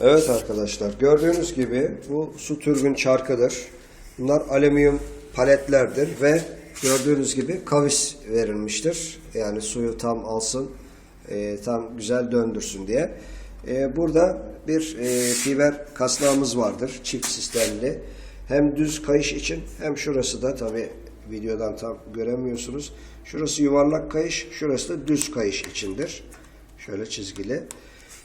Evet arkadaşlar gördüğünüz gibi bu su türbün çarkıdır. Bunlar alüminyum paletlerdir ve gördüğünüz gibi kavis verilmiştir. Yani suyu tam alsın, e, tam güzel döndürsün diye. E, burada bir e, fiber kasnağımız vardır çift sistemli. Hem düz kayış için hem şurası da tabi videodan tam göremiyorsunuz. Şurası yuvarlak kayış, şurası da düz kayış içindir. Şöyle çizgili.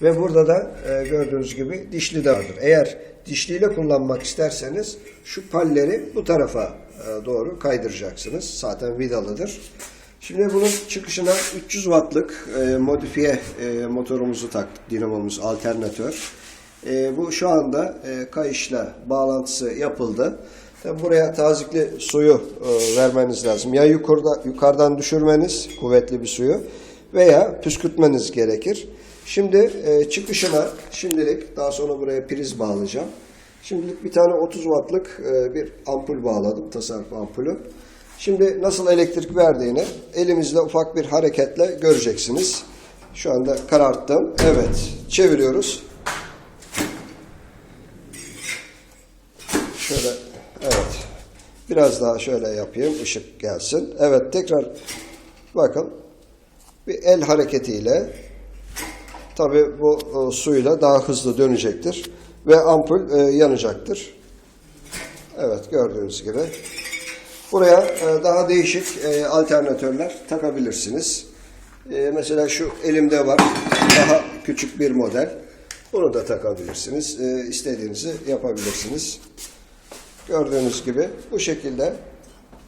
Ve burada da e, gördüğünüz gibi dişli de vardır. Eğer dişliyle kullanmak isterseniz şu palleri bu tarafa e, doğru kaydıracaksınız. Zaten vidalıdır. Şimdi bunun çıkışına 300 wattlık e, modifiye e, motorumuzu taktık. Dinamomuz alternatör. E, bu şu anda e, kayışla bağlantısı yapıldı. Tabi buraya tazikli suyu e, vermeniz lazım. Ya yukarıda, yukarıdan düşürmeniz kuvvetli bir suyu veya püskürtmeniz gerekir. Şimdi e, çıkışına şimdilik daha sonra buraya priz bağlayacağım. Şimdilik bir tane 30 wattlık e, bir ampul bağladım. Tasarruf ampulü. Şimdi nasıl elektrik verdiğini elimizle ufak bir hareketle göreceksiniz. Şu anda kararttım. Evet. Çeviriyoruz. Şöyle evet. Biraz daha şöyle yapayım ışık gelsin. Evet tekrar bakın bir el hareketiyle tabi bu e, suyla daha hızlı dönecektir ve ampul e, yanacaktır. Evet gördüğünüz gibi. Buraya e, daha değişik e, alternatörler takabilirsiniz. E, mesela şu elimde var daha küçük bir model. Bunu da takabilirsiniz. E, istediğinizi yapabilirsiniz. Gördüğünüz gibi bu şekilde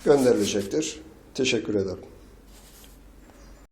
gönderilecektir. Teşekkür ederim.